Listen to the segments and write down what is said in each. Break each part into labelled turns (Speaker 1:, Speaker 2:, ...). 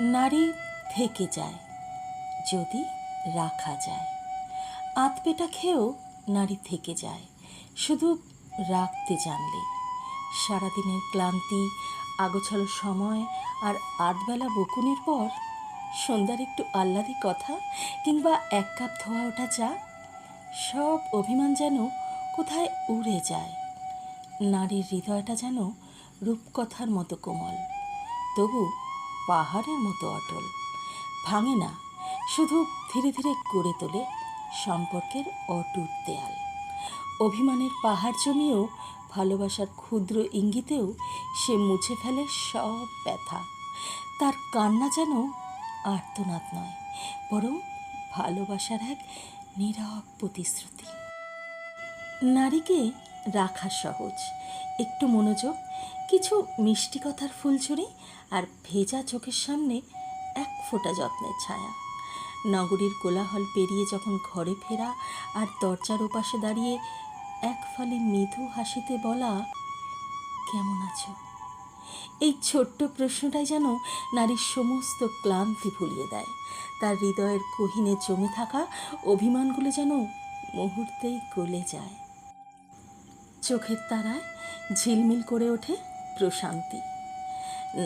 Speaker 1: নারী থেকে যায়, যদি রাখা যায়। আতপেটা খেয়েও নারী থেকে যায়। শুধু রাখতে জানলে, সারাদিনের ক্লান্তি, আগোছালো সময় আর আধবেলা বকুনের পর সন্ধ্যার একটু আহ্লাদি কথা কিংবা এক কাপ ধোয়া ওঠা চা, সব অভিমান যেন কোথায় উড়ে যায়। নারীর হৃদয়টা যেন রূপকথার মতো কোমল। তবু পাহাড়ের মতো অটল। ভাঙে না, শুধু ধীরে ধীরে গড়ে তোলে সম্পর্কের অটুট দেয়াল। অভিমানের পাহাড় জমিয়েও ভালোবাসার ক্ষুদ্র ইঙ্গিতেও সে মুছে ফেলে সব ব্যথা। তার কান্না যেন আর্তনাদ নয়, বরং ভালোবাসার এক নীরব প্রতিশ্রুতি। নারীকে রাখা সহজ। একটু মনোযোগ, কিছু মিষ্টি কথার ফুলঝুরি আর ভেজা চোখের সামনে এক ফোঁটা যত্নের ছায়া। নগরীর কোলাহল পেরিয়ে যখন ঘরে ফেরা আর দরজার ওপাশে দাঁড়িয়ে এক ফালি মৃদু হাসিতে বলা, কেমন আছো? এই ছোট্ট প্রশ্নটাই যেন নারীর সমস্ত ক্লান্তি ভুলিয়ে দেয়। তার হৃদয়ের কহিনে জমে থাকা অভিমানগুলো যেন মুহূর্তেই গলে যায়। চোখের তারায় ঝিলমিল করে ওঠে প্রশান্তি।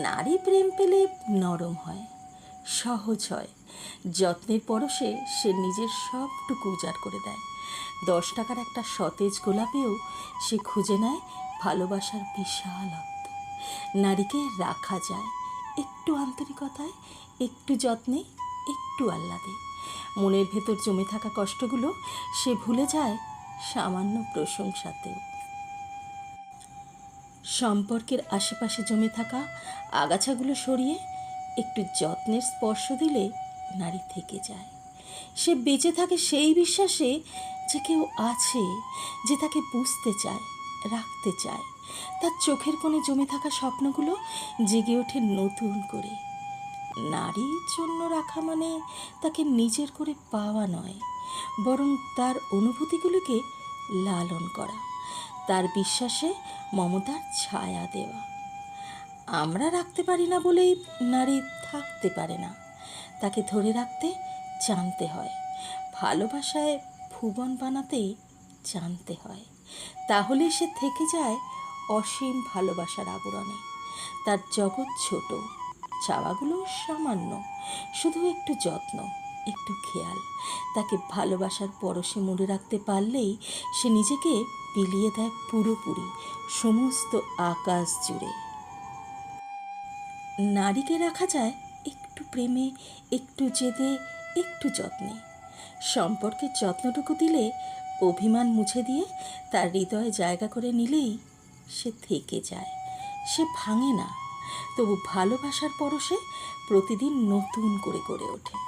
Speaker 1: নারী প্রেম পেলে নরম হয়, সহজ হয়। যত্নের পরশে সে নিজের সবটুকু উজাড় করে দেয়। দশ টাকার একটা সতেজ গোলাপেও সে খুঁজে নেয় ভালোবাসার বিশালত্ব নারীকে রাখা যায় একটু আন্তরিকতায়, একটু যত্নে, একটু আহ্লাদে। মনের ভেতর জমে থাকা কষ্টগুলো সে ভুলে যায় সামান্য প্রশংসাতেও। সম্পর্কের আশেপাশে জমে থাকা আগাছাগুলো সরিয়ে একটু যত্নের স্পর্শ দিলে নারী থেকে যায়। সে বেঁচে থাকে সেই বিশ্বাসে যে কেউ আছে, যে তাকে বুঝতে চায়, রাখতে চায়। তার চোখের কোণে জমে থাকা স্বপ্নগুলো জেগে ওঠে নতুন করে। নারীর জন্য রাখা মানে তাকে নিজের করে পাওয়া নয়, বরং তার অনুভূতিগুলোকে লালন করা। তার বিশ্বাসে মমতার ছায়া দেওয়া। আমরা রাখতে পারি না বলেই নারী থাকতে পারে না। তাকে ধরে রাখতে জানতে হয়। ভালোবাসায় ভুবন বানাতেই জানতে হয়। তাহলে সে থেকে যায় অসীম ভালোবাসার আবরণে। তার জগৎ ছোট, চাওয়াগুলো সামান্য, শুধু একটু যত্ন। একটু খেয়াল। তাকে ভালোবাসার পরশে মনে রাখতে পারলেই সে নিজেকে বিলিয়ে দেয় পুরোপুরি, সমস্ত আকাশ জুড়ে। নারীকে রাখা যায় একটু প্রেমে, একটু জেদে, একটু যত্নে। সম্পর্কের যত্নটুকু দিলে অভিমান মুছে দিয়ে তার হৃদয়ে জায়গা করে নিলেই সে থেকে যায়। সে ভাঙে না। তবু ভালোবাসার পরশে প্রতিদিন নতুন করে গড়ে ওঠে।